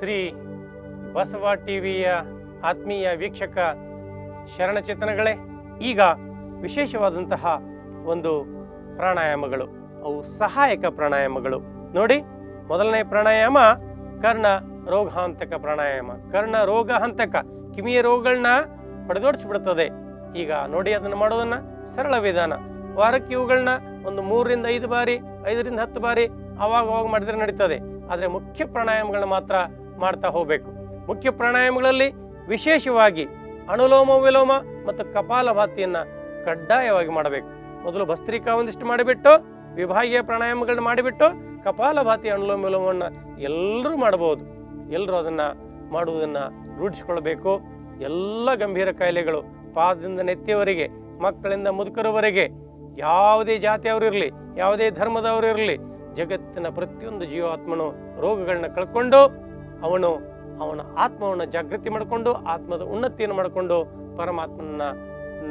ಶ್ರೀ ಬಸವ ಟಿವಿಯ ಆತ್ಮೀಯ ವೀಕ್ಷಕ ಶರಣಚೇತನಗಳೇ, ಈಗ ವಿಶೇಷವಾದಂತಹ ಒಂದು ಪ್ರಾಣಾಯಾಮಗಳು, ಅವು ಸಹಾಯಕ ಪ್ರಾಣಾಯಾಮಗಳು. ನೋಡಿ, ಮೊದಲನೇ ಪ್ರಾಣಾಯಾಮ ಕರ್ಣ ರೋಗಹಾಂತಕ ಪ್ರಾಣಾಯಾಮ. ಕರ್ಣ ರೋಗಹಂತಕ ಕಿಮಿಯ ರೋಗಗಳನ್ನ ಹೊಡೆದೋಡಿಸ್ಬಿಡುತ್ತದೆ ಈಗ ನೋಡಿ ಅದನ್ನು ಮಾಡೋದನ್ನ ಸರಳ ವಿಧಾನ. ವಾರಕ್ಕೆ ಇವುಗಳನ್ನ ಒಂದು ಮೂರರಿಂದ ಐದು ಬಾರಿ, ಐದರಿಂದ ಹತ್ತು ಬಾರಿ ಅವಾಗ ಅವಾಗ ಮಾಡಿದ್ರೆ ನಡೀತದೆ. ಆದರೆ ಮುಖ್ಯ ಪ್ರಾಣಾಯಾಮಗಳನ್ನ ಮಾತ್ರ ಮಾಡ್ತಾ ಹೋಗಬೇಕು. ಮುಖ್ಯ ಪ್ರಾಣಾಯಾಮಗಳಲ್ಲಿ ವಿಶೇಷವಾಗಿ ಅನುಲೋಮ ವಿಲೋಮ ಮತ್ತು ಕಪಾಲಭಾತಿಯನ್ನ ಕಡ್ಡಾಯವಾಗಿ ಮಾಡಬೇಕು. ಮೊದಲು ಭಸ್ತ್ರಿಕಾ ಒಂದಿಷ್ಟು ಮಾಡಿಬಿಟ್ಟು, ವಿಭಾಗೀಯ ಪ್ರಾಣಾಯಾಮಗಳನ್ನ ಮಾಡಿಬಿಟ್ಟು ಕಪಾಲಭಾತಿ ಅನುಲೋಮ ವಿಲೋಮವನ್ನು ಎಲ್ಲರೂ ಮಾಡಬಹುದು ಎಲ್ಲರೂ ಅದನ್ನು ಮಾಡುವುದನ್ನು ರೂಢಿಸಿಕೊಳ್ಬೇಕು. ಎಲ್ಲ ಗಂಭೀರ ಕಾಯಿಲೆಗಳು ಪಾದದಿಂದ ನೆತ್ತಿಯವರೆಗೆ, ಮಕ್ಕಳಿಂದ ಮುದುಕರವರೆಗೆ, ಯಾವುದೇ ಜಾತಿಯವರು ಇರಲಿ, ಯಾವುದೇ ಧರ್ಮದವರು ಇರಲಿ, ಜಗತ್ತಿನ ಪ್ರತಿಯೊಂದು ಜೀವಾತ್ಮನು ರೋಗಗಳನ್ನ ಕಳ್ಕೊಂಡು ಅವನು ಅವನ ಆತ್ಮವನ್ನು ಜಾಗೃತಿ ಮಾಡಿಕೊಂಡು ಆತ್ಮದ ಉನ್ನತಿಯನ್ನು ಮಾಡಿಕೊಂಡು ಪರಮಾತ್ಮನ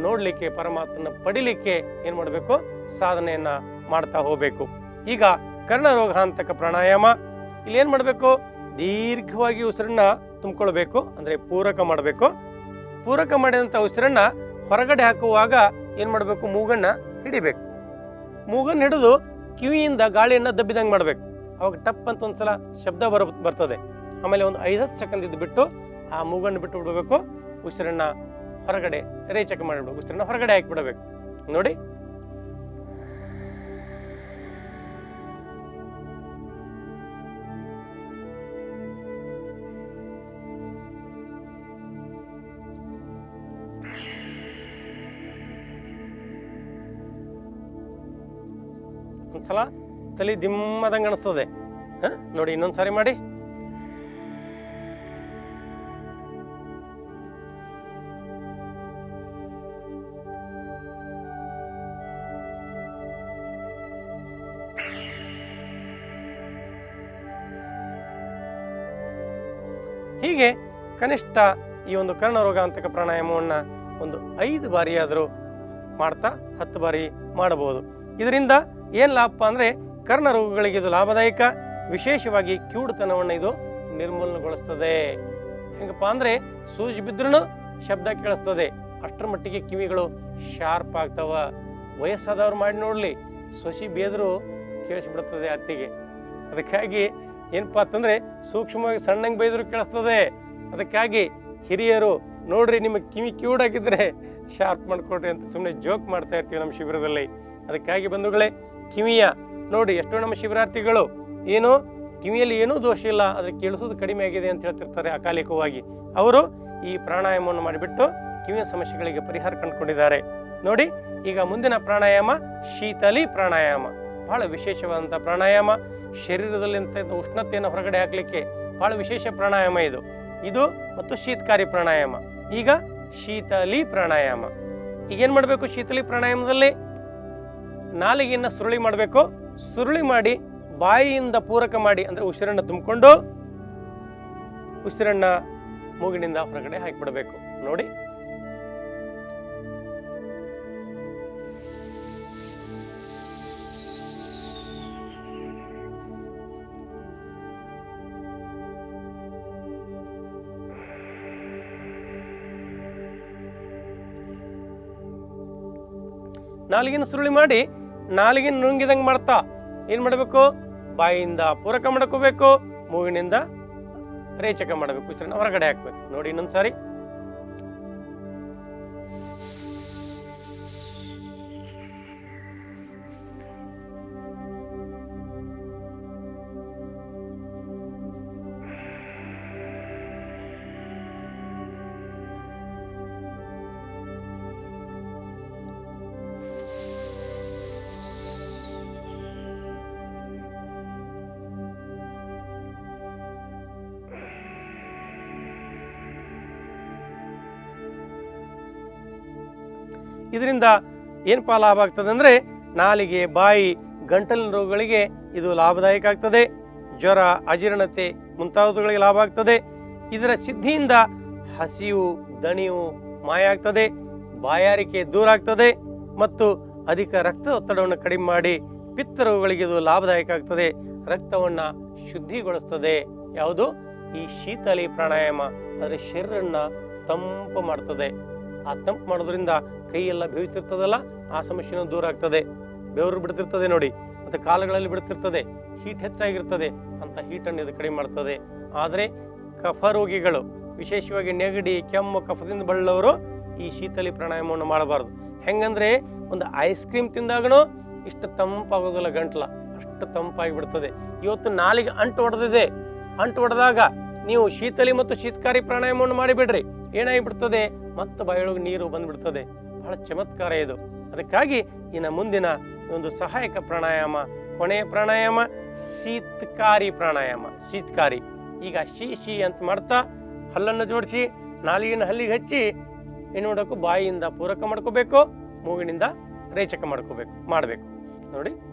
ನೋಡಲಿಕ್ಕೆ ಪರಮಾತ್ಮನ ಪಡಿಲಿಕ್ಕೆ ಏನು ಮಾಡಬೇಕು? ಸಾಧನೆಯನ್ನ ಮಾಡ್ತಾ ಹೋಗಬೇಕು. ಈಗ ಕರ್ಣರೋಗಾಂತಕ ಪ್ರಾಣಾಯಾಮ. ಇಲ್ಲಿ ಏನು ಮಾಡಬೇಕು? ದೀರ್ಘವಾಗಿ ಉಸಿರನ್ನ ತುಂಬಿಕೊಳ್ಬೇಕು, ಅಂದರೆ ಪೂರಕ ಮಾಡಬೇಕು. ಪೂರಕ ಮಾಡಿದಂಥ ಉಸಿರನ್ನ ಹೊರಗಡೆ ಹಾಕುವಾಗ ಏನು ಮಾಡಬೇಕು? ಮೂಗನ್ನ ಹಿಡಿಬೇಕು. ಮೂಗನ್ನು ಹಿಡಿದು ಕಿವಿಯಿಂದ ಗಾಳಿಯನ್ನು ದಬ್ಬಿದಂಗೆ ಮಾಡಬೇಕು. ಅವಾಗ ಟಪ್ ಅಂತ ಒಂದ್ಸಲ ಶಬ್ದ ಬರ, ಬರ್ತದೆ. ಆಮೇಲೆ ಒಂದು ಐದತ್ತು ಸೆಕೆಂಡ್ ಇದ್ದು ಬಿಟ್ಟು ಆ ಮೂಗನ್ನು ಬಿಟ್ಟು ಬಿಡಬೇಕು. ಉಸಿರನ್ನ ಹೊರಗಡೆ ರೇಚಕ ಮಾಡಿಬಿಡ್ಬೇಕು. ಉಸಿರನ್ನ ಹೊರಗಡೆ ಹಾಕಿಬಿಡಬೇಕು. ನೋಡಿ. ಒಂದ್ಸಲ ತಲೆ ದಿಮ್ಮದಂಗೆ ಅನಿಸ್ತದೆ. ಹಾಂ? ನೋಡಿ ಇನ್ನೊಂದು ಸಾರಿ ಮಾಡಿ. ಕನಿಷ್ಠ ಈ ಒಂದು ಕರ್ಣರೋಗಾಂತಕ ಪ್ರಾಣಾಯಾಮವನ್ನು ಒಂದು ಐದು ಬಾರಿಯಾದರೂ ಮಾಡ್ತಾ ಹತ್ತು ಬಾರಿ ಮಾಡಬಹುದು. ಇದರಿಂದ ಏನು ಲಾಭ ಅಂದರೆ ಕರ್ಣ ರೋಗಗಳಿಗೆ ಇದು ಲಾಭದಾಯಕ. ವಿಶೇಷವಾಗಿ ಕಿವುಡುತನವನ್ನು ಇದು ನಿರ್ಮೂಲನೆಗೊಳಿಸ್ತದೆ. ಹೆಂಗಪ್ಪ ಅಂದರೆ ಸೂಜಿ ಬಿದ್ರೂ ಶಬ್ದ ಕೇಳಿಸ್ತದೆ. ಅಷ್ಟರ ಮಟ್ಟಿಗೆ ಕಿವಿಗಳು ಶಾರ್ಪ್ ಆಗ್ತಾವ. ವಯಸ್ಸಾದವ್ರು ಮಾಡಿ ನೋಡಲಿ. ಸೊಸಿ ಬೇದರೂ ಕೇಳಿಸ್ಬಿಡ್ತದೆ ಅತ್ತಿಗೆ. ಅದಕ್ಕಾಗಿ ಏನಪ್ಪ ಅಂತಂದರೆ ಸೂಕ್ಷ್ಮವಾಗಿ ಸಣ್ಣಂಗೆ ಬೈದರೂ ಕೇಳಿಸ್ತದೆ. ಅದಕ್ಕಾಗಿ ಹಿರಿಯರು, ನೋಡ್ರಿ ನಿಮಗೆ ಕಿವಿ ಕ್ಯೂಡಾಗಿದ್ರೆ ಶಾರ್ಪ್ ಮಾಡಿಕೊಡ್ರಿ ಅಂತ ಸುಮ್ಮನೆ ಜೋಕ್ ಮಾಡ್ತಾ ಇರ್ತೀವಿ ನಮ್ಮ ಶಿಬಿರದಲ್ಲಿ. ಅದಕ್ಕಾಗಿ ಬಂಧುಗಳೇ, ಕಿವಿಯ ನೋಡಿ ಎಷ್ಟೋ ನಮ್ಮ ಶಿಬಿರಾರ್ಥಿಗಳು, ಏನು, ಕಿವಿಯಲ್ಲಿ ಏನೂ ದೋಷ ಇಲ್ಲ, ಆದರೆ ಕೇಳಿಸೋದು ಕಡಿಮೆ ಆಗಿದೆ ಅಂತ ಹೇಳ್ತಿರ್ತಾರೆ ಅಕಾಲಿಕವಾಗಿ. ಅವರು ಈ ಪ್ರಾಣಾಯಾಮವನ್ನು ಮಾಡಿಬಿಟ್ಟು ಕಿವಿಯ ಸಮಸ್ಯೆಗಳಿಗೆ ಪರಿಹಾರ ಕಂಡುಕೊಂಡಿದ್ದಾರೆ. ನೋಡಿ, ಈಗ ಮುಂದಿನ ಪ್ರಾಣಾಯಾಮ, ಶೀತಲಿ ಪ್ರಾಣಾಯಾಮ. ಬಹಳ ವಿಶೇಷವಾದಂಥ ಪ್ರಾಣಾಯಾಮ. ಶರೀರದಲ್ಲಿ ಉಷ್ಣತೆಯನ್ನು ಹೊರಗಡೆ ಹಾಕಲಿಕ್ಕೆ ಬಹಳ ವಿಶೇಷ ಪ್ರಾಣಾಯಾಮ ಇದು. ಇದು ಮತ್ತು ಶೀತಕಾರಿ ಪ್ರಾಣಾಯಾಮ. ಈಗ ಶೀತಲಿ ಪ್ರಾಣಾಯಾಮ. ಈಗೇನು ಮಾಡಬೇಕು ಶೀತಲಿ ಪ್ರಾಣಾಯಾಮದಲ್ಲಿ? ನಾಲಿಗೆಯನ್ನು ಸುರುಳಿ ಮಾಡಬೇಕು. ಸುರುಳಿ ಮಾಡಿ ಬಾಯಿಯಿಂದ ಪೂರಕ ಮಾಡಿ, ಅಂದರೆ ಉಸಿರನ್ನು ತುಂಬಿಕೊಂಡು ಉಸಿರನ್ನ ಮೂಗಿನಿಂದ ಹೊರಗಡೆ ಹಾಕಿಬಿಡಬೇಕು. ನೋಡಿ. ನಾಲಿಗೆನ ಸುರುಳಿ ಮಾಡಿ ನಾಲಿಗೆ ನುಂಗಿದಂಗೆ ಮಾಡ್ತಾ ಏನು ಮಾಡಬೇಕು? ಬಾಯಿಯಿಂದ ಪೂರಕ ಮಾಡ್ಕೋಬೇಕು, ಮೂಗಿನಿಂದ ರೇಚಕ ಮಾಡಬೇಕು, ಉಸಿರನ್ನ ಹೊರಗಡೆ ಹಾಕ್ಬೇಕು. ನೋಡಿ ಇನ್ನೊಂದು ಸಾರಿ ಇದರಿಂದ ಏನಪ್ಪ ಲಾಭ ಆಗ್ತದೆ ಅಂದರೆ ನಾಲಿಗೆ, ಬಾಯಿ, ಗಂಟಲಿನ ರೋಗಗಳಿಗೆ ಇದು ಲಾಭದಾಯಕ ಆಗ್ತದೆ ಜ್ವರ, ಅಜೀರ್ಣತೆ ಮುಂತಾದವುಗಳಿಗೆ ಲಾಭ ಆಗ್ತದೆ. ಇದರ ಸಿದ್ಧಿಯಿಂದ ಹಸಿವು, ದಣಿವು ಮಾಯ ಆಗ್ತದೆ. ಬಾಯಾರಿಕೆ ದೂರ ಆಗ್ತದೆ. ಮತ್ತು ಅಧಿಕ ರಕ್ತ ಒತ್ತಡವನ್ನು ಕಡಿಮೆ ಮಾಡಿ ಪಿತ್ತ ರೋಗಗಳಿಗೆ ಇದು ಲಾಭದಾಯಕ ಆಗ್ತದೆ ರಕ್ತವನ್ನು ಶುದ್ಧಿಗೊಳಿಸ್ತದೆ. ಯಾವುದು? ಈ ಶೀತಲಿ ಪ್ರಾಣಾಯಾಮ. ಅದರ ಶರೀರನ್ನು ತಂಪು ಮಾಡ್ತದೆ. ಆ ತಂಪು ಮಾಡೋದ್ರಿಂದ ಕೈಯೆಲ್ಲ ಬೇಯುತ್ತಿರ್ತದಲ್ಲ ಆ ಸಮಸ್ಯೆನೂ ದೂರ ಆಗ್ತದೆ. ಬೆವರು ಬಿಡ್ತಿರ್ತದೆ ನೋಡಿ, ಮತ್ತು ಕಾಲುಗಳಲ್ಲಿ ಬಿಡ್ತಿರ್ತದೆ ಹೀಟ್ ಹೆಚ್ಚಾಗಿರ್ತದೆ ಅಂತ ಹೀಟನ್ನು ಇದು ಕಡಿಮೆ ಮಾಡ್ತದೆ. ಆದರೆ ಕಫ ರೋಗಿಗಳು, ವಿಶೇಷವಾಗಿ ನೆಗಡಿ, ಕೆಮ್ಮು, ಕಫದಿಂದ ಬಳಲವರು ಈ ಶೀತಲಿ ಪ್ರಾಣಾಯಾಮವನ್ನು ಮಾಡಬಾರ್ದು. ಹೆಂಗಂದ್ರೆ ಒಂದು ಐಸ್ ಕ್ರೀಮ್ ತಿಂದಾಗನೂ ಇಷ್ಟು ತಂಪಾಗೋದಿಲ್ಲ ಗಂಟ್ಲ, ಅಷ್ಟು ತಂಪಾಗಿ ಬಿಡ್ತದೆ ಇವತ್ತು ನಾಲಿಗೆ ಅಂಟು ಹೊಡೆದಿದೆ ಅಂಟು ಹೊಡೆದಾಗ ನೀವು ಶೀತಲಿ ಮತ್ತು ಶೀತಕಾರಿ ಪ್ರಾಣಾಯಾಮವನ್ನು ಮಾಡಿಬಿಡ್ರಿ. ಏನಾಗಿ ಮತ್ತು ಬಾಯೊಳಗೆ ನೀರು ಬಂದ್ಬಿಡ್ತದೆ. ಬಹಳ ಚಮತ್ಕಾರ ಇದು. ಅದಕ್ಕಾಗಿ ಇನ್ನು ಮುಂದಿನ ಒಂದು ಸಹಾಯಕ ಪ್ರಾಣಾಯಾಮ, ಕೊನೆಯ ಪ್ರಾಣಾಯಾಮ, ಶೀತಕಾರಿ ಪ್ರಾಣಾಯಾಮ. ಶೀತಕಾರಿ. ಈಗ ಶೀ ಶೀ ಅಂತ ಮಾಡ್ತಾ ಹಲ್ಲನ್ನು ಜೋಡಿಸಿ ನಾಲಿಗೆನ ಹಲ್ಲಿಗೆ ಹಚ್ಚಿ ಏನು ಬಾಯಿಯಿಂದ ಪೂರಕ ಮಾಡ್ಕೋಬೇಕು, ಮೂಗಿನಿಂದ ರೇಚಕ ಮಾಡ್ಕೋಬೇಕು, ಮಾಡಬೇಕು. ನೋಡಿ.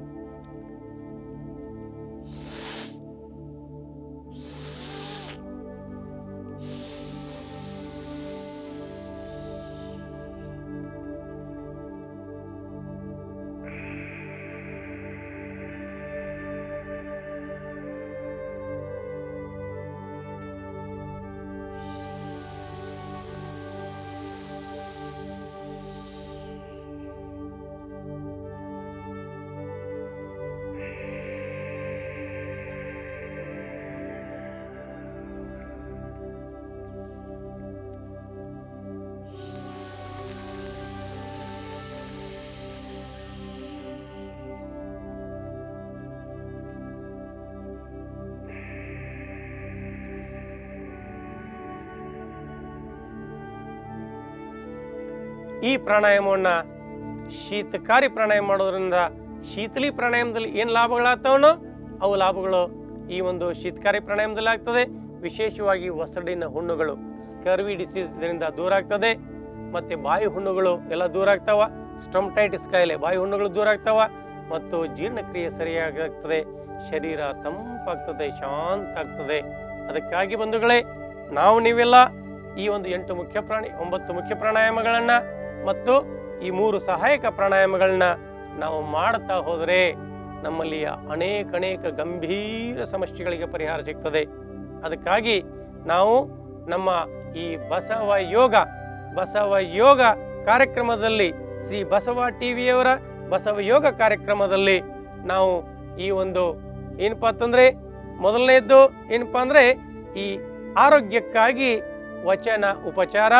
ಈ ಪ್ರಾಣಾಯಾಮವನ್ನು ಶೀತಕಾರಿ ಪ್ರಾಣಾಯಾಮ ಮಾಡೋದ್ರಿಂದ ಶೀತಲಿ ಪ್ರಾಣಾಯಾಮದಲ್ಲಿ ಏನು ಲಾಭಗಳಾಗ್ತಾವನೋ ಅವು ಲಾಭಗಳು ಈ ಒಂದು ಶೀತಕಾರಿ ಪ್ರಾಣಾಯಾಮದಲ್ಲಿ ಆಗ್ತದೆ. ವಿಶೇಷವಾಗಿ ಒಸಡಿನ ಹುಣ್ಣುಗಳು ಸ್ಕರ್ವಿ ಡಿಸೀಸ್ ಇದರಿಂದ ದೂರ ಆಗ್ತದೆ. ಮತ್ತು ಬಾಯಿ ಹುಣ್ಣುಗಳು ಎಲ್ಲ ದೂರ ಆಗ್ತಾವ. ಸ್ಟಮ್ಟೈಟಿಸ್ ಕಾಯಿಲೆ ಬಾಯಿ ಹುಣ್ಣುಗಳು ದೂರ ಆಗ್ತಾವ. ಮತ್ತು ಜೀರ್ಣಕ್ರಿಯೆ ಸರಿಯಾಗ್ತದೆ ಶರೀರ ತಂಪಾಗ್ತದೆ ಶಾಂತ ಆಗ್ತದೆ ಅದಕ್ಕಾಗಿ ಬಂಧುಗಳೇ, ನಾವು ನೀವೆಲ್ಲ ಈ ಒಂದು ಎಂಟು ಮುಖ್ಯ ಪ್ರಾಣಿ, ಒಂಬತ್ತು ಮುಖ್ಯ ಪ್ರಾಣಾಯಾಮಗಳನ್ನ ಮತ್ತು ಈ ಮೂರು ಸಹಾಯಕ ಪ್ರಾಣಾಯಾಮಗಳನ್ನ ನಾವು ಮಾಡ್ತಾ ಹೋದರೆ ನಮ್ಮಲ್ಲಿ ಅನೇಕ ಅನೇಕ ಗಂಭೀರ ಸಮಸ್ಯೆಗಳಿಗೆ ಪರಿಹಾರ ಸಿಗ್ತದೆ. ಅದಕ್ಕಾಗಿ ನಾವು ನಮ್ಮ ಈ ಬಸವ ಯೋಗ ಬಸವ ಯೋಗ ಕಾರ್ಯಕ್ರಮದಲ್ಲಿ ಶ್ರೀ ಬಸವ ಟಿವಿಯವರ ಬಸವ ಯೋಗ ಕಾರ್ಯಕ್ರಮದಲ್ಲಿ ನಾವು ಈ ಒಂದು ಏನಪ್ಪ ಅಂತಂದರೆ ಮೊದಲನೇದ್ದು ಏನಪ್ಪ ಅಂದರೆ ಈ ಆರೋಗ್ಯಕ್ಕಾಗಿ ವಚನ ಉಪಚಾರ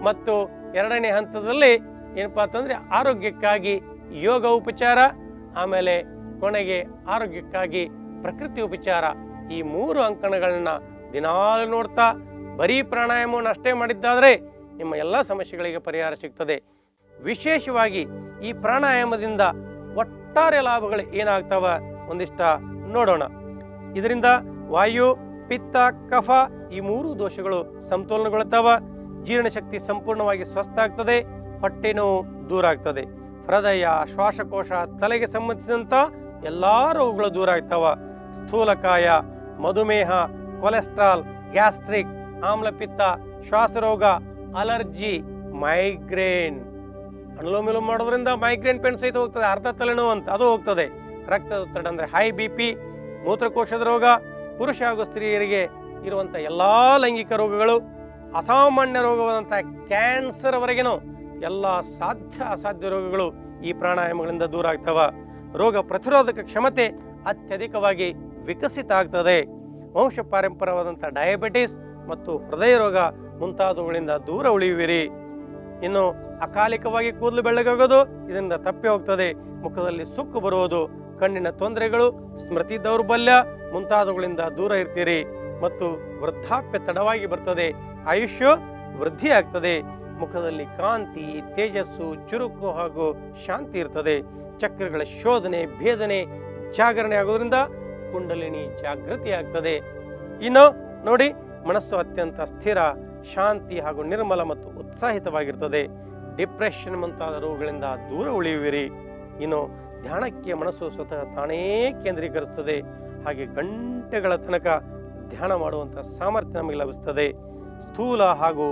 ಮತ್ತು ಎರಡನೇ ಹಂತದಲ್ಲಿ ಏನಪ್ಪಾ ಅಂತಂದರೆ ಆರೋಗ್ಯಕ್ಕಾಗಿ ಯೋಗ ಉಪಚಾರ, ಆಮೇಲೆ ಕೊನೆಗೆ ಆರೋಗ್ಯಕ್ಕಾಗಿ ಪ್ರಕೃತಿ ಉಪಚಾರ ಈ ಮೂರು ಅಂಕಣಗಳನ್ನ ದಿನಾಲು ನೋಡ್ತಾ ಬರೀ ಪ್ರಾಣಾಯಾಮವನ್ನು ಅಷ್ಟೇ ಮಾಡಿದ್ದಾದರೆ ನಿಮ್ಮ ಎಲ್ಲ ಸಮಸ್ಯೆಗಳಿಗೆ ಪರಿಹಾರ ಸಿಗ್ತದೆ. ವಿಶೇಷವಾಗಿ ಈ ಪ್ರಾಣಾಯಾಮದಿಂದ ಒಟ್ಟಾರೆ ಲಾಭಗಳು ಏನಾಗ್ತಾವ ಒಂದಿಷ್ಟ ನೋಡೋಣ. ಇದರಿಂದ ವಾಯು, ಪಿತ್ತ, ಕಫ ಈ ಮೂರು ದೋಷಗಳು ಸಮತೋಲನಗೊಳ್ತಾವ. ಜೀರ್ಣಶಕ್ತಿ ಸಂಪೂರ್ಣವಾಗಿ ಸ್ವಸ್ಥ ಆಗ್ತದೆ ಹೊಟ್ಟೆ ನೋವು ದೂರ ಆಗ್ತದೆ. ಹೃದಯ, ಶ್ವಾಸಕೋಶ, ತಲೆಗೆ ಸಂಬಂಧಿಸಿದಂಥ ಎಲ್ಲ ರೋಗಗಳು ದೂರ ಆಗ್ತಾವ. ಸ್ಥೂಲಕಾಯ, ಮಧುಮೇಹ, ಕೊಲೆಸ್ಟ್ರಾಲ್, ಗ್ಯಾಸ್ಟ್ರಿಕ್, ಆಮ್ಲಪಿತ್ತ, ಶ್ವಾಸರೋಗ, ಅಲರ್ಜಿ, ಮೈಗ್ರೇನ್. ಅನುಲೋಮ ವಿಲೋಮ ಮಾಡೋದ್ರಿಂದ ಮೈಗ್ರೇನ್ ಪೆನ್ ಸಹಿತ ಹೋಗ್ತದೆ, ಅರ್ಧ ತಲೆನೋವು ಅಂತ ಅದು ಹೋಗ್ತದೆ. ರಕ್ತದೊತ್ತಡ ಅಂದರೆ ಹೈ ಬಿ ಪಿ ಮೂತ್ರಕೋಶದ ರೋಗ, ಪುರುಷ ಹಾಗೂ ಸ್ತ್ರೀಯರಿಗೆ ಇರುವಂಥ ಎಲ್ಲ ಲೈಂಗಿಕ ರೋಗಗಳು. ಅಸಾಮಾನ್ಯ ರೋಗವಾದಂಥ ಕ್ಯಾನ್ಸರ್ವರೆಗೇನು ಎಲ್ಲ ಸಾಧ್ಯ ಅಸಾಧ್ಯ ರೋಗಗಳು ಈ ಪ್ರಾಣಾಯಾಮಗಳಿಂದ ದೂರ ಆಗ್ತವೆ. ರೋಗ ಪ್ರತಿರೋಧಕ ಕ್ಷಮತೆ ಅತ್ಯಧಿಕವಾಗಿ ವಿಕಸಿತ ಆಗ್ತದೆ. ವಂಶ ಪಾರಂಪರವಾದಂಥ ಡಯಾಬಿಟಿಸ್ ಮತ್ತು ಹೃದಯ ರೋಗ ಮುಂತಾದವುಗಳಿಂದ ದೂರ ಉಳಿಯುವಿರಿ. ಇನ್ನು ಅಕಾಲಿಕವಾಗಿ ಕೂದಲು ಬೆಳ್ಳಗಾಗೋದು ಇದರಿಂದ ತಪ್ಪಿ ಹೋಗ್ತದೆ. ಮುಖದಲ್ಲಿ ಸುಕ್ಕು ಬರುವುದು, ಕಣ್ಣಿನ ತೊಂದರೆಗಳು, ಸ್ಮೃತಿ ದೌರ್ಬಲ್ಯ ಮುಂತಾದವುಗಳಿಂದ ದೂರ ಇರ್ತೀರಿ. ಮತ್ತು ವೃದ್ಧಾಪ್ಯ ತಡವಾಗಿ ಬರ್ತದೆ. ಆಯುಷ್ಯ ವೃದ್ಧಿ ಆಗ್ತದೆ. ಮುಖದಲ್ಲಿ ಕಾಂತಿ, ತೇಜಸ್ಸು, ಚುರುಕು ಹಾಗೂ ಶಾಂತಿ ಇರ್ತದೆ. ಚಕ್ರಗಳ ಶೋಧನೆ, ಭೇದನೆ ಜಾಗರಣೆ ಆಗೋದ್ರಿಂದ ಕುಂಡಲಿನಿ ಜಾಗೃತಿ ಆಗ್ತದೆ. ಇನ್ನು ನೋಡಿ, ಮನಸ್ಸು ಅತ್ಯಂತ ಸ್ಥಿರ, ಶಾಂತಿ ಹಾಗೂ ನಿರ್ಮಲ ಮತ್ತು ಉತ್ಸಾಹಿತವಾಗಿರ್ತದೆ. ಡಿಪ್ರೆಷನ್ ಮುಂತಾದ ರೋಗಗಳಿಂದ ದೂರ ಉಳಿಯುವಿರಿ. ಇನ್ನು ಧ್ಯಾನಕ್ಕೆ ಮನಸ್ಸು ಸ್ವತಃ ತಾನೇ ಕೇಂದ್ರೀಕರಿಸ್ತದೆ. ಹಾಗೆ ಗಂಟೆಗಳ ತನಕ ಧ್ಯಾನ ಮಾಡುವಂಥ ಸಾಮರ್ಥ್ಯ ನಮಗೆ ಲಭಿಸ್ತದೆ. ಸ್ಥೂಲ ಹಾಗೂ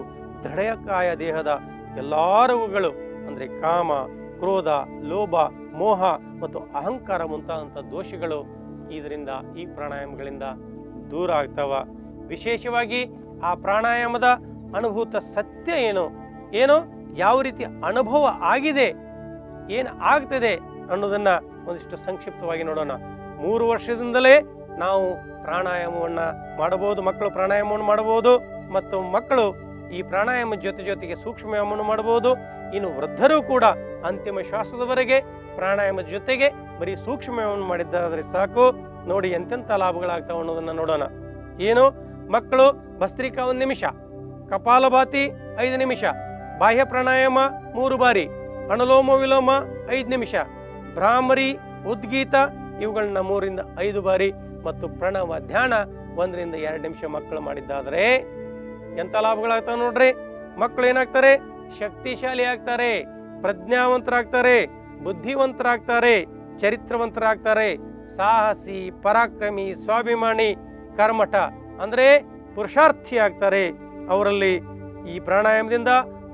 ದೃಢಕಾಯ ದೇಹದ ಎಲ್ಲ ರೋಗಗಳು, ಅಂದರೆ ಕಾಮ, ಕ್ರೋಧ, ಲೋಭ, ಮೋಹ ಮತ್ತು ಅಹಂಕಾರ ಮುಂತಾದಂಥ ದೋಷಗಳು ಇದರಿಂದ ಈ ಪ್ರಾಣಾಯಾಮಗಳಿಂದ ದೂರ ಆಗ್ತಾವ. ವಿಶೇಷವಾಗಿ ಆ ಪ್ರಾಣಾಯಾಮದ ಅನುಭೂತ ಸತ್ಯ ಏನು? ಏನು? ಯಾವ ರೀತಿ ಅನುಭವ ಆಗಿದೆ? ಏನು ಆಗ್ತದೆ ಅನ್ನೋದನ್ನು ಒಂದಿಷ್ಟು ಸಂಕ್ಷಿಪ್ತವಾಗಿ ನೋಡೋಣ. ಮೂರು ವರ್ಷದಿಂದಲೇ ನಾವು ಪ್ರಾಣಾಯಾಮವನ್ನು ಮಾಡಬಹುದು, ಮಕ್ಕಳು ಪ್ರಾಣಾಯಾಮವನ್ನು ಮಾಡಬಹುದು. ಮತ್ತು ಮಕ್ಕಳು ಈ ಪ್ರಾಣಾಯಾಮ ಜೊತೆ ಜೊತೆಗೆ ಸೂಕ್ಷ್ಮ ವ್ಯಾಯಾಮವನ್ನು ಮಾಡಬಹುದು. ಇನ್ನು ವೃದ್ಧರು ಕೂಡ ಅಂತಿಮ ಶ್ವಾಸದವರೆಗೆ ಪ್ರಾಣಾಯಾಮದ ಜೊತೆಗೆ ಬರೀ ಸೂಕ್ಷ್ಮ ಮಾಡಿದ್ದಾದರೆ ಮಾಡಿದ್ದಾದ್ರೆ ಸಾಕು. ನೋಡಿ ಎಂತೆಂಥ ಲಾಭಗಳಾಗ್ತಾವ ಅನ್ನೋದನ್ನ ನೋಡೋಣ. ಏನು? ಮಕ್ಕಳು, ಭಸ್ತ್ರಿಕಾ ಒಂದು ನಿಮಿಷ, ಕಪಾಲಭಾತಿ ಐದು ನಿಮಿಷ, ಬಾಹ್ಯ ಪ್ರಾಣಾಯಾಮ ಮೂರು ಬಾರಿ ಅನುಲೋಮ ವಿಲೋಮ ಐದು ನಿಮಿಷ, ಭ್ರಾಮರಿ, ಉದ್ಗೀತ ಇವುಗಳನ್ನ ಮೂರಿಂದ ಐದು ಬಾರಿ ಮತ್ತು ಪ್ರಣವ ಧ್ಯಾನ ಒಂದರಿಂದ ಎರಡು ನಿಮಿಷ ಮಕ್ಕಳು ಮಾಡಿದ್ದಾದರೆ ಎಂಥ ಲಾಭಗಳಾಗ್ತಾವೆ ನೋಡ್ರಿ? ಮಕ್ಕಳು ಏನಾಗ್ತಾರೆ ಶಕ್ತಿಶಾಲಿ ಆಗ್ತಾರೆ ಪ್ರಜ್ಞಾವಂತರಾಗ್ತಾರೆ, ಬುದ್ಧಿವಂತರಾಗ್ತಾರೆ, ಚರಿತ್ರವಂತರಾಗ್ತಾರೆ, ಸಾಹಸಿ, ಪರಾಕ್ರಮಿ, ಸ್ವಾಭಿಮಾನಿ, ಕರ್ಮಠ, ಅಂದ್ರೆ ಪುರುಷಾರ್ಥಿ ಆಗ್ತಾರೆ. ಅವರಲ್ಲಿ ಈ ಪ್ರಾಣಾಯಾಮದಿಂದ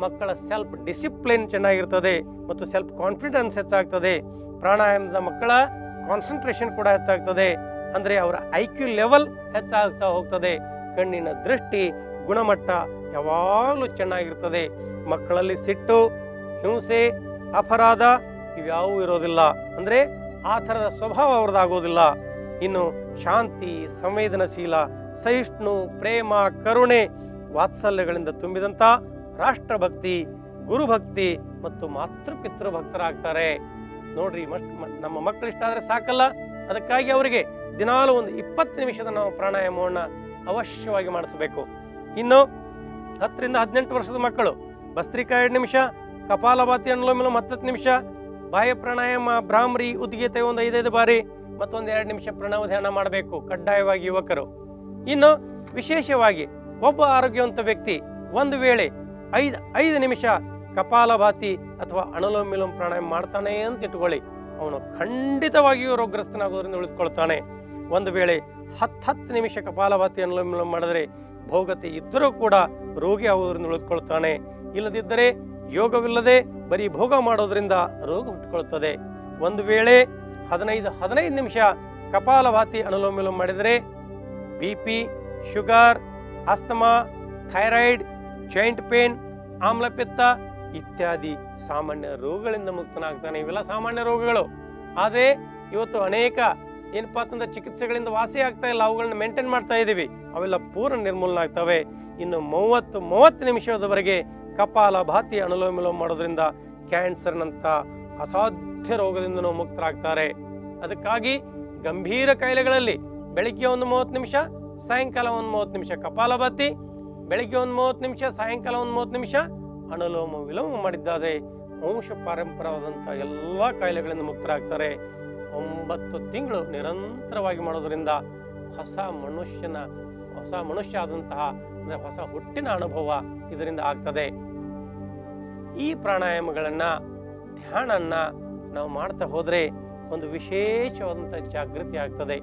ಮಕ್ಕಳ ಸೆಲ್ಫ್ ಡಿಸಿಪ್ಲಿನ್ ಚೆನ್ನಾಗಿರ್ತದೆ ಮತ್ತು ಸೆಲ್ಫ್ ಕಾನ್ಫಿಡೆನ್ಸ್ ಹೆಚ್ಚಾಗ್ತದೆ. ಪ್ರಾಣಾಯಾಮದ ಮಕ್ಕಳ ಕಾನ್ಸಂಟ್ರೇಷನ್ ಕೂಡ ಹೆಚ್ಚಾಗ್ತದೆ. ಅಂದ್ರೆ ಅವರ ಐ ಕ್ಯೂ ಲೆವೆಲ್ ಹೆಚ್ಚಾಗ್ತಾ ಹೋಗ್ತದೆ. ಕಣ್ಣಿನ ದೃಷ್ಟಿ ಗುಣಮಟ್ಟ ಯಾವಾಗಲೂ ಚೆನ್ನಾಗಿರ್ತದೆ. ಮಕ್ಕಳಲ್ಲಿ ಸಿಟ್ಟು, ಹಿಂಸೆ, ಅಪರಾಧ ಇವ್ಯಾವೂ ಇರೋದಿಲ್ಲ. ಅಂದರೆ ಆ ಥರದ ಸ್ವಭಾವ ಅವ್ರದ್ದಾಗೋದಿಲ್ಲ. ಇನ್ನು ಶಾಂತಿ, ಸಂವೇದನಶೀಲ, ಸಹಿಷ್ಣು, ಪ್ರೇಮ, ಕರುಣೆ ವಾತ್ಸಲ್ಯಗಳಿಂದ ತುಂಬಿದಂಥ ರಾಷ್ಟ್ರಭಕ್ತಿ, ಗುರುಭಕ್ತಿ ಮತ್ತು ಮಾತೃಪಿತೃ ಭಕ್ತರಾಗ್ತಾರೆ. ನೋಡ್ರಿ ಮಸ್ಟ್ ನಮ್ಮ ಮಕ್ಕಳು ಇಷ್ಟ ಆದರೆ ಸಾಕಲ್ಲ. ಅದಕ್ಕಾಗಿ ಅವರಿಗೆ ದಿನಾಲು ಒಂದು ಇಪ್ಪತ್ತು ನಿಮಿಷದ ನಾವು ಪ್ರಾಣಾಯಾಮವನ್ನು ಅವಶ್ಯವಾಗಿ ಮಾಡಿಸಬೇಕು. ಇನ್ನು ಹತ್ತರಿಂದ ಹದಿನೆಂಟು ವರ್ಷದ ಮಕ್ಕಳು. ಭಸ್ತ್ರಿಕಾ ಎರಡು ನಿಮಿಷ, ಕಪಾಲಭಾತಿ ಅನ್ಲೋಮಿಲೋಮ್ ಹತ್ತತ್ತು ನಿಮಿಷ, ಬಾಹ್ಯ ಪ್ರಾಣಾಯಾಮ, ಭ್ರಾಮರಿ, ಉದ್ಗೀತೆ ಒಂದು ಐದೈದು ಬಾರಿ, ಮತ್ತೊಂದು ಎರಡು ನಿಮಿಷ ಪ್ರಣವ ಧ್ಯಾನ ಮಾಡಬೇಕು, ಕಡ್ಡಾಯವಾಗಿ ಯುವಕರು. ಇನ್ನು ವಿಶೇಷವಾಗಿ ಒಬ್ಬ ಆರೋಗ್ಯವಂತ ವ್ಯಕ್ತಿ ಒಂದು ವೇಳೆ ಐದು ಐದು ನಿಮಿಷ ಕಪಾಲಭಾತಿ ಅಥವಾ ವಿಲೋಮ ಪ್ರಾಣಾಯಾಮ ಮಾಡ್ತಾನೆ ಅಂತ ಇಟ್ಕೊಳ್ಳಿ ಅವನು ಖಂಡಿತವಾಗಿಯೂ ರೋಗಗ್ರಸ್ತನಾಗೋದ್ರಿಂದ ಉಳಿದುಕೊಳ್ತಾನೆ. ಒಂದು ವೇಳೆ ಹತ್ತು ಹತ್ತು ನಿಮಿಷ ಕಪಾಲಭಾತಿ ಅನುಲೋಮ ಮಾಡಿದ್ರೆ ಭೋಗತೆ ಇದ್ದರೂ ಕೂಡ ರೋಗಿ ಆಗೋದ್ರಿಂದ ಉಳಿದುಕೊಳ್ತಾನೆ. ಇಲ್ಲದಿದ್ದರೆ ಯೋಗವಿಲ್ಲದೆ ಬರೀ ಭೋಗ ಮಾಡೋದರಿಂದ ರೋಗ ಹುಟ್ಟಿಕೊಳ್ಳುತ್ತದೆ. ಒಂದು ವೇಳೆ ಹದಿನೈದು ಹದಿನೈದು ನಿಮಿಷ ಕಪಾಲಭಾತಿ ಅನುಲೋಮ ವಿಲೋಮ ಮಾಡಿದರೆ B P, sugar, asthma, thyroid, joint pain, ಆಮ್ಲಪಿತ್ತ ಇತ್ಯಾದಿ ಸಾಮಾನ್ಯ ರೋಗಗಳಿಂದ ಮುಕ್ತನಾಗ್ತಾನೆ. ಇವೆಲ್ಲ ಸಾಮಾನ್ಯ ರೋಗಗಳು. ಆದರೆ ಇವತ್ತು ಅನೇಕ ಏನಪ್ಪ ಅಂತಂದ್ರೆ ಚಿಕಿತ್ಸೆಗಳಿಂದ ವಾಸಿ ಆಗ್ತಾ ಇಲ್ಲ, ಅವುಗಳನ್ನ ಮೇಂಟೈನ್ ಮಾಡ್ತಾ ಇದ್ದೀವಿ ಅವೆಲ್ಲ ಪೂರ್ಣ ನಿರ್ಮೂಲನ ಆಗ್ತವೆ. ಇನ್ನು ಮೂವತ್ತು ಮೂವತ್ತು ನಿಮಿಷದವರೆಗೆ ಕಪಾಲ ಭಾತಿ ಅನುಲೋಮ ವಿಲೋಮ ಮಾಡೋದ್ರಿಂದ ಕ್ಯಾನ್ಸರ್ನಂಥ ಅಸಾಧ್ಯ ರೋಗದಿಂದನೂ ಮುಕ್ತರಾಗ್ತಾರೆ. ಅದಕ್ಕಾಗಿ ಗಂಭೀರ ಕಾಯಿಲೆಗಳಲ್ಲಿ ಬೆಳಿಗ್ಗೆ ಒಂದು ಮೂವತ್ತು ನಿಮಿಷ, ಸಾಯಂಕಾಲ ಒಂದು ಮೂವತ್ತು ನಿಮಿಷ ಕಪಾಲಭಾತಿ ಬೆಳಿಗ್ಗೆ ಒಂದು ಮೂವತ್ತು ನಿಮಿಷ, ಸಾಯಂಕಾಲ ಒಂದು ಮೂವತ್ತು ನಿಮಿಷ ಅನುಲೋಮ ವಿಲೋಮ ಮಾಡಿದ್ದಾರೆ ವಂಶ ಪಾರಂಪರವಾದಂಥ ಎಲ್ಲ ಕಾಯಿಲೆಗಳಿಂದ ಮುಕ್ತರಾಗ್ತಾರೆ. ಒಂಬತ್ತು ತಿಂಗಳು ನಿರಂತರವಾಗಿ ಮಾಡೋದರಿಂದ ಹೊಸ ಮನುಷ್ಯನ, ಹೊಸ ಮನುಷ್ಯ ಆದಂತಹ, ಅಂದರೆ ಹೊಸ ಹುಟ್ಟಿನ ಅನುಭವ ಇದರಿಂದ ಆಗ್ತದೆ. ಈ ಪ್ರಾಣಾಯಾಮಗಳನ್ನು, ಧ್ಯಾನನ್ನ ನಾವು ಮಾಡ್ತಾ ಹೋದರೆ ಒಂದು ವಿಶೇಷವಾದಂಥ ಜಾಗೃತಿ ಆಗ್ತದೆ.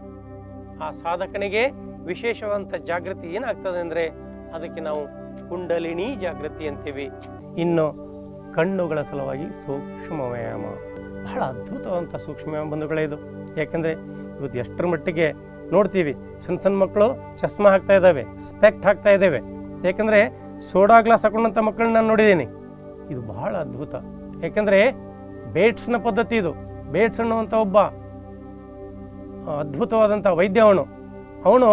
ಆ ಸಾಧಕನಿಗೆ ವಿಶೇಷವಾದಂಥ ಜಾಗೃತಿ ಏನಾಗ್ತದೆ ಅಂದರೆ, ಅದಕ್ಕೆ ನಾವು ಕುಂಡಲಿನಿ ಜಾಗೃತಿ ಅಂತೀವಿ. ಇನ್ನು ಕಣ್ಣುಗಳ ಸಲುವಾಗಿ ಸೂಕ್ಷ್ಮ ವ್ಯಾಯಾಮ. ಬಹಳ ಅದ್ಭುತವಾದಂಥ ಸೂಕ್ಷ್ಮ ಬಂಧುಗಳೇ ಇದು. ಯಾಕೆಂದರೆ ಇವತ್ತು ಎಷ್ಟರ ಮಟ್ಟಿಗೆ ನೋಡ್ತೀವಿ, ಸಣ್ಣ ಸಣ್ಣ ಮಕ್ಕಳು ಚಸ್ಮಾ ಹಾಕ್ತಾ ಇದ್ದಾವೆ, ಸ್ಪೆಕ್ಟ್ ಹಾಕ್ತಾ ಇದ್ದಾವೆ. ಯಾಕೆಂದರೆ ಸೋಡಾ ಗ್ಲಾಸ್ ಹಾಕೊಂಡಂಥ ಮಕ್ಕಳನ್ನ ನಾನು ನೋಡಿದ್ದೀನಿ. ಇದು ಬಹಳ ಅದ್ಭುತ. ಯಾಕೆಂದರೆ ಬೇಟ್ಸ್ನ ಪದ್ಧತಿ ಇದು. ಬೇಟ್ಸ್ ಅನ್ನುವಂಥ ಒಬ್ಬ ಅದ್ಭುತವಾದಂಥ ವೈದ್ಯ ಅವನು. ಅವನು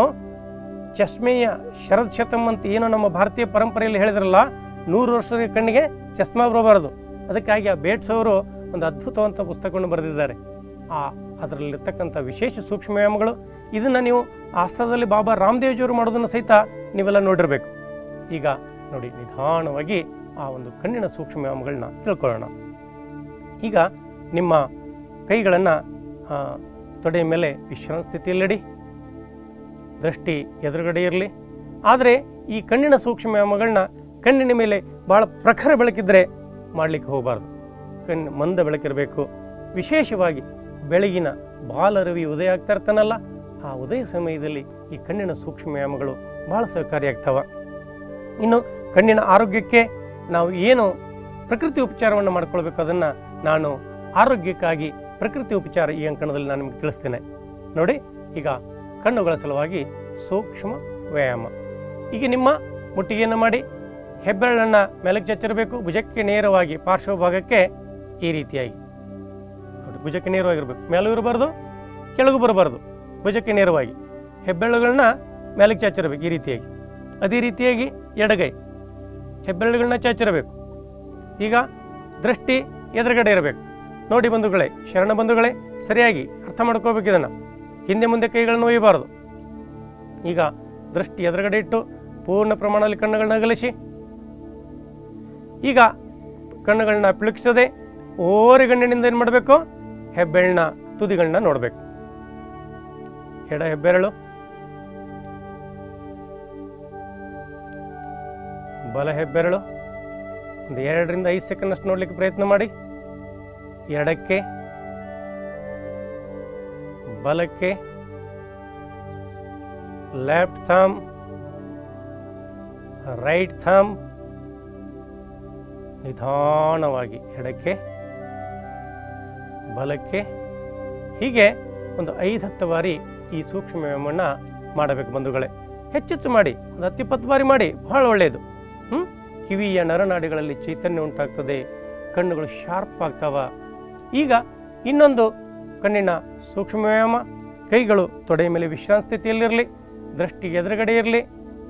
ಚಶ್ಮೆಯ ಶರದ್ ಶತಮ್ ಅಂತ ಏನು ನಮ್ಮ ಭಾರತೀಯ ಪರಂಪರೆಯಲ್ಲಿ ಹೇಳಿದ್ರಲ್ಲ, ನೂರು ವರ್ಷದ ಕಣ್ಣಿಗೆ ಚಸ್ಮಾ ಬರಬಾರದು. ಅದಕ್ಕಾಗಿ ಆ ಬೇಟ್ಸ್ ಅವರು ಒಂದು ಅದ್ಭುತವಂಥ ಪುಸ್ತಕವನ್ನು ಬರೆದಿದ್ದಾರೆ. ಆ, ಅದರಲ್ಲಿರ್ತಕ್ಕಂಥ ವಿಶೇಷ ಸೂಕ್ಷ್ಮ ವ್ಯಾಯಾಮಗಳು ಇದನ್ನು ನೀವು ಆಸ್ಥಾನದಲ್ಲಿ ಬಾಬಾ ರಾಮದೇವ್ಜಿಯವರು ಮಾಡೋದನ್ನು ಸಹಿತ ನೀವೆಲ್ಲ ನೋಡಿರಬೇಕು. ಈಗ ನೋಡಿ, ನಿಧಾನವಾಗಿ ಆ ಒಂದು ಕಣ್ಣಿನ ಸೂಕ್ಷ್ಮ ವ್ಯಾಯಾಮಗಳನ್ನ ತಿಳ್ಕೊಳ್ಳೋಣ. ಈಗ ನಿಮ್ಮ ಕೈಗಳನ್ನು ತೊಡೆಯ ಮೇಲೆ ವಿಶ್ರಾಂತ ಸ್ಥಿತಿಯಲ್ಲಿಡಿ. ದೃಷ್ಟಿ ಎದುರುಗಡೆ ಇರಲಿ. ಆದರೆ ಈ ಕಣ್ಣಿನ ಸೂಕ್ಷ್ಮ ವ್ಯಾಯಾಮಗಳನ್ನ ಕಣ್ಣಿನ ಮೇಲೆ ಭಾಳ ಪ್ರಖರ ಬೆಳಕಿದ್ರೆ ಮಾಡಲಿಕ್ಕೆ ಹೋಗಬಾರ್ದು. ಕಣ್ಣು ಮಂದ ಬೆಳಕಿರಬೇಕು. ವಿಶೇಷವಾಗಿ ಬೆಳಗಿನ ಬಾಲರವಿ ಉದಯ ಆಗ್ತಾ ಇರ್ತಾನಲ್ಲ, ಆ ಉದಯ ಸಮಯದಲ್ಲಿ ಈ ಕಣ್ಣಿನ ಸೂಕ್ಷ್ಮ ವ್ಯಾಯಾಮಗಳು ಭಾಳ ಸಹಕಾರಿಯಾಗ್ತವೆ. ಇನ್ನು ಕಣ್ಣಿನ ಆರೋಗ್ಯಕ್ಕೆ ನಾವು ಏನು ಪ್ರಕೃತಿ ಉಪಚಾರವನ್ನು ಮಾಡ್ಕೊಳ್ಬೇಕು ಅದನ್ನು ನಾನು ಆರೋಗ್ಯಕ್ಕಾಗಿ ಪ್ರಕೃತಿ ಉಪಚಾರ ಈ ಅಂಕಣದಲ್ಲಿ ನಾನು ನಿಮಗೆ ತಿಳಿಸ್ತೇನೆ. ನೋಡಿ, ಈಗ ಕಣ್ಣುಗಳ ಸಲುವಾಗಿ ಸೂಕ್ಷ್ಮ ವ್ಯಾಯಾಮ. ಈಗ ನಿಮ್ಮ ಮುಟ್ಟಿಗೆಯನ್ನು ಮಾಡಿ, ಹೆಬ್ಬೆರಳನ್ನು ಮೇಲಕ್ಕೆ ಚಚ್ಚಿರಬೇಕು. ಭುಜಕ್ಕೆ ನೇರವಾಗಿ ಪಾರ್ಶ್ವ ಭಾಗಕ್ಕೆ ಈ ರೀತಿಯಾಗಿ. ನೋಡಿ, ಭುಜಕ್ಕೆ ನೇರವಾಗಿರ್ಬೇಕು. ಮೇಲೂ ಇರಬಾರ್ದು, ಕೆಳಗೂ ಬರಬಾರ್ದು. ಭುಜಕ್ಕೆ ನೇರವಾಗಿ. ಹೆಬ್ಬೆರಳುಗಳನ್ನ ಮೇಲಕ್ಕೆ ಚಾಚಿರಬೇಕು ಈ ರೀತಿಯಾಗಿ. ಅದೇ ರೀತಿಯಾಗಿ ಎಡಗೈ. ಹೆಬ್ಬೆರಳುಗಳನ್ನ ಚಾಚಿರಬೇಕು. ಈಗ ದೃಷ್ಟಿ ಎದುರುಗಡೆ ಇರಬೇಕು. ನೋಡಿ ಬಂಧುಗಳೇ, ಶರಣ ಬಂಧುಗಳೇ, ಸರಿಯಾಗಿ ಅರ್ಥ ಮಾಡ್ಕೋಬೇಕು ಇದನ್ನು. ಹಿಂದೆ ಮುಂದೆ ಕೈಗಳನ್ನು ಒಯ್ಯಬಾರದು. ಈಗ ದೃಷ್ಟಿ ಎದುರುಗಡೆ ಇಟ್ಟು ಪೂರ್ಣ ಪ್ರಮಾಣದಲ್ಲಿ ಕಣ್ಣುಗಳನ್ನ ಅಗಲಿಸಿ. ಈಗ ಕಣ್ಣುಗಳನ್ನ ಪಿಳುಕಿಸದೆ ಓರೆಗಣ್ಣಿನಿಂದ ಏನು ಮಾಡಬೇಕು? ಹೆಬ್ಬೆರಳಿನ ತುದಿಗಳನ್ನ ನೋಡಬೇಕು. ಎಡ ಹೆಬ್ಬೆರಳು. ಬಲ ಹೆಬ್ಬೆರಳು. ಒಂದು ಎರಡರಿಂದ ಐದು ಸೆಕೆಂಡ್ ಅಷ್ಟು ನೋಡಲಿಕ್ಕೆ ಪ್ರಯತ್ನ ಮಾಡಿ. ಎಡಕ್ಕೆ. ಬಲಕ್ಕೆ. ಲೆಫ್ಟ್ ಥಾಮ್ ರೈಟ್ ಥಾಮ್ ನಿಧಾನವಾಗಿ ಎಡಕ್ಕೆ. ಬಲಕ್ಕೆ ಹೀಗೆ ಒಂದು ಐದು ಹತ್ತು ಬಾರಿ ಈ ಸೂಕ್ಷ್ಮ ವ್ಯಾಯಾಮವನ್ನು ಮಾಡಬೇಕು ಬಂಧುಗಳೇ. ಹೆಚ್ಚೆಚ್ಚು ಮಾಡಿ, ಒಂದು ಹತ್ತಿಪ್ಪತ್ತು ಬಾರಿ ಮಾಡಿ, ಬಹಳ ಒಳ್ಳೆಯದು. ಹ್ಞೂ ಕಿವಿಯ ನರನಾಡಿಗಳಲ್ಲಿ ಚೈತನ್ಯ ಉಂಟಾಗ್ತದೆ, ಕಣ್ಣುಗಳು ಶಾರ್ಪ್ ಆಗ್ತಾವ. ಈಗ ಇನ್ನೊಂದು ಕಣ್ಣಿನ ಸೂಕ್ಷ್ಮ ವ್ಯಾಯಾಮ ಕೈಗಳು ತೊಡೆಯ ಮೇಲೆ ವಿಶ್ರಾಂತಿ ಸ್ಥಿತಿಯಲ್ಲಿರಲಿ, ದೃಷ್ಟಿ ಎದುರುಗಡೆ ಇರಲಿ,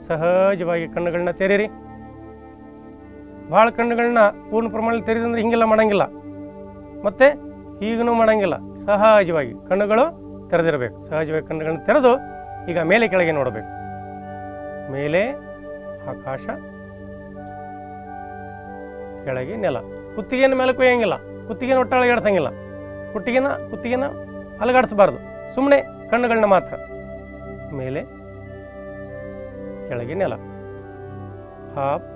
ಸಹಜವಾಗಿ ಕಣ್ಣುಗಳನ್ನ ತೆರೀರಿ ಭಾಳ ಕಣ್ಣುಗಳನ್ನ ಪೂರ್ಣ ಪ್ರಮಾಣದಲ್ಲಿ ತೆರೆದಂದ್ರೆ ಹಿಂಗೆಲ್ಲ ಮಾಡಂಗಿಲ್ಲ. ಮತ್ತು ಈಗನೂ ಮಾಡಂಗಿಲ್ಲ ಸಹಜವಾಗಿ ಕಣ್ಣುಗಳು ತೆರೆದಿರಬೇಕು ಸಹಜವಾಗಿ ಕಣ್ಣುಗಳನ್ನ ತೆರೆದು ಈಗ ಮೇಲೆ ಕೆಳಗೆ ನೋಡಬೇಕು ಮೇಲೆ ಆಕಾಶ ಕೆಳಗೆ ನೆಲ ಕುತ್ತಿಗೆನ ಮೇಲೆ ಕೊಯ್ಯಂಗಿಲ್ಲ ಕುತ್ತಿಗೆನ ಒಟ್ಟು ಅಲಗಾಡ್ಸಂಗಿಲ್ಲ ಕುತ್ತಿಗೆನ ಕುತ್ತಿಗೆನ ಅಲಗಾಡಿಸಬಾರ್ದು ಸುಮ್ಮನೆ ಕಣ್ಣುಗಳನ್ನ ಮಾತ್ರ ಮೇಲೆ ಕೆಳಗೆ ನೆಲ ಅಪ್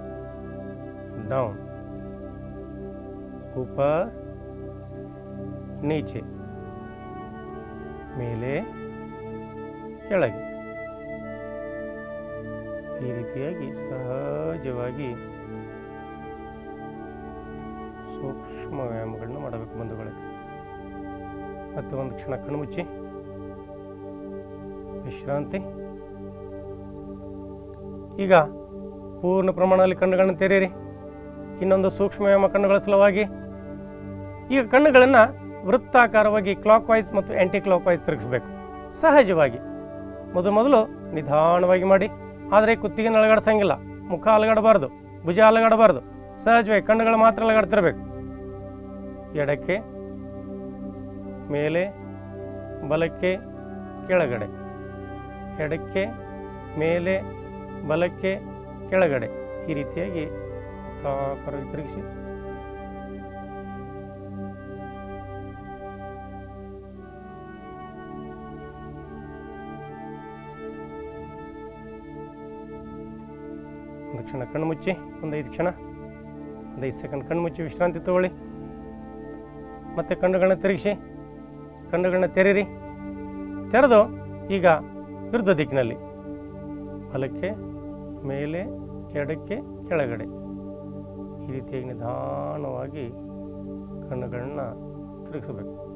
ಡೌನ್ ऊपर नीचे ಮೇಲೆ ಕೆಳಗೆ. ಈ ರೀತಿಯಾಗಿ ಸಹಜವಾಗಿ ಸೂಕ್ಷ್ಮ ವ್ಯಾಯಾಮಗಳನ್ನ ಮಾಡಬೇಕು ಬಂಧುಗಳೇ. ಮತ್ತು ಒಂದು ಕ್ಷಣ ಕಣ್ಣು ಮುಚ್ಚಿ ವಿಶ್ರಾಂತಿ. ಈಗ ಪೂರ್ಣ ಪ್ರಮಾಣದಲ್ಲಿ ಕಣ್ಣುಗಳನ್ನು ತೆರೆಯಿರಿ. ಇನ್ನೊಂದು ಸೂಕ್ಷ್ಮ ವ್ಯಾಯಾಮ ಕಣ್ಣುಗಳ ಸಲುವಾಗಿ. ಈಗ ಕಣ್ಣುಗಳನ್ನು ವೃತ್ತಾಕಾರವಾಗಿ ಕ್ಲಾಕ್ ವೈಸ್ ಮತ್ತು ಆ್ಯಂಟಿ ಕ್ಲಾಕ್ ವೈಸ್ ತಿರುಗಿಸ್ಬೇಕು. ಸಹಜವಾಗಿ. ಮೊದಲು ಮೊದಲು ನಿಧಾನವಾಗಿ ಮಾಡಿ. ಆದರೆ ಕುತ್ತಿಗೆ ಅಲಗಾಡ್ಸಂಗಿಲ್ಲ ಮುಖ ಅಲಗಾಡಬಾರ್ದು. ಭುಜ ಅಲಗಾಡಬಾರ್ದು. ಸಹಜವಾಗಿ ಕಣ್ಣುಗಳು ಮಾತ್ರ ಅಲಗಾಡ್ತಿರ್ಬೇಕು. ಎಡಕ್ಕೆ, ಮೇಲೆ, ಬಲಕ್ಕೆ, ಕೆಳಗಡೆ. ಎಡಕ್ಕೆ, ಮೇಲೆ, ಬಲಕ್ಕೆ, ಕೆಳಗಡೆ. ಈ ರೀತಿಯಾಗಿ ತಿರುಗಿಸಿ. ಕ್ಷಣ ಕಣ್ಣು ಮುಚ್ಚಿ, ಒಂದು ಐದು ಕ್ಷಣ, ಒಂದು ಐದು ಸೆಕೆಂಡ್ ಕಣ್ಣು ಮುಚ್ಚಿ ವಿಶ್ರಾಂತಿ ತಗೊಳ್ಳಿ. ಮತ್ತೆ ಕಣ್ಣುಗಳನ್ನ ತಿರುಗಿಸಿ, ಕಣ್ಣುಗಳನ್ನ ತೆರೀರಿ. ತೆರೆದು ಈಗ ವಿರುದ್ಧ ದಿಕ್ಕಿನಲ್ಲಿ, ಬಲಕ್ಕೆ, ಮೇಲೆ, ಎಡಕ್ಕೆ, ಕೆಳಗಡೆ. ಈ ರೀತಿಯಾಗಿ ನಿಧಾನವಾಗಿ ಕಣ್ಣುಗಳನ್ನ ತಿರುಗಿಸಬೇಕು.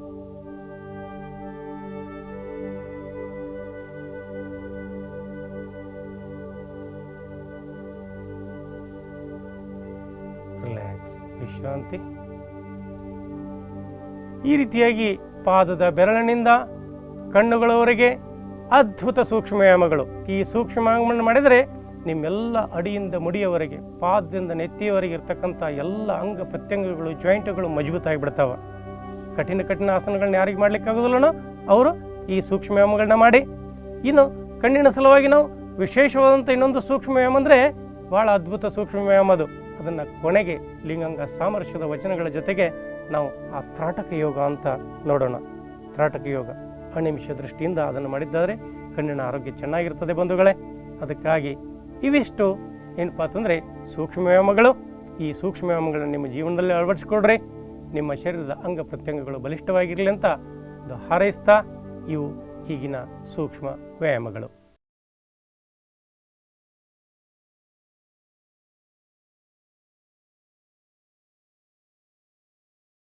ವಿಶ್ರಾಂತಿ. ಈ ರೀತಿಯಾಗಿ ಪಾದದ ಬೆರಳಿನಿಂದ ಕಣ್ಣುಗಳವರೆಗೆ ಅದ್ಭುತ ಸೂಕ್ಷ್ಮ ವ್ಯಾಯಾಮಗಳು ಈ ಸೂಕ್ಷ್ಮ ವ್ಯಾಯಾಮವನ್ನು ಮಾಡಿದರೆ ನಿಮ್ಮೆಲ್ಲ ಅಡಿಯಿಂದ ಮುಡಿಯವರೆಗೆ, ಪಾದದಿಂದ ನೆತ್ತಿಯವರೆಗೆ ಇರ್ತಕ್ಕಂಥ ಎಲ್ಲ ಅಂಗ ಪ್ರತ್ಯಂಗಗಳು, ಜಾಯಿಂಟ್ಗಳು ಮಜಬೂತಾಗಿ ಬಿಡ್ತಾವೆ ಕಠಿಣ ಕಠಿಣ ಆಸನಗಳನ್ನ ಯಾರಿಗೆ ಮಾಡ್ಲಿಕ್ಕೆ ಆಗೋದಿಲ್ಲನೋ ಅವರು ಈ ಸೂಕ್ಷ್ಮ ವ್ಯಾಯಾಮಗಳನ್ನ ಮಾಡಿ. ಇನ್ನು ಕಣ್ಣಿನ ಸಲುವಾಗಿ ನಾವು ವಿಶೇಷವಾದಂಥ ಇನ್ನೊಂದು ಸೂಕ್ಷ್ಮ ವ್ಯಾಯಾಮ ಅಂದರೆ ಭಾಳ ಅದ್ಭುತ ಸೂಕ್ಷ್ಮ ವ್ಯಾಯಾಮ ಅದು. ಅದನ್ನು ಕೊನೆಗೆ ಲಿಂಗಾಂಗ ಸಾಮರಸ್ಯದ ವಚನಗಳ ಜೊತೆಗೆ ನಾವು ಆ ತ್ರಾಟಕ ಯೋಗ ಅಂತ ನೋಡೋಣ. ತ್ರಾಟಕ ಯೋಗ ಅನಿಮಿಷ ದೃಷ್ಟಿಯಿಂದ ಅದನ್ನು ಮಾಡಿದ್ದಾದರೆ ಕಣ್ಣಿನ ಆರೋಗ್ಯ ಚೆನ್ನಾಗಿರ್ತದೆ ಬಂಧುಗಳೇ. ಅದಕ್ಕಾಗಿ ಇವಿಷ್ಟು. ಏನಪ್ಪ ಅಂತಂದರೆ ಸೂಕ್ಷ್ಮ ವ್ಯಾಯಾಮಗಳು. ಈ ಸೂಕ್ಷ್ಮ ವ್ಯಾಯಾಮಗಳನ್ನು ನಿಮ್ಮ ಜೀವನದಲ್ಲಿ ಅಳವಡಿಸ್ಕೊಡ್ರಿ. ನಿಮ್ಮ ಶರೀರದ ಅಂಗ ಪ್ರತ್ಯಂಗಗಳು ಬಲಿಷ್ಠವಾಗಿರಲಿ ಅಂತ ಹಾರೈಸ್ತಾ ಇವು ಈಗಿನ ಸೂಕ್ಷ್ಮ ವ್ಯಾಯಾಮಗಳು.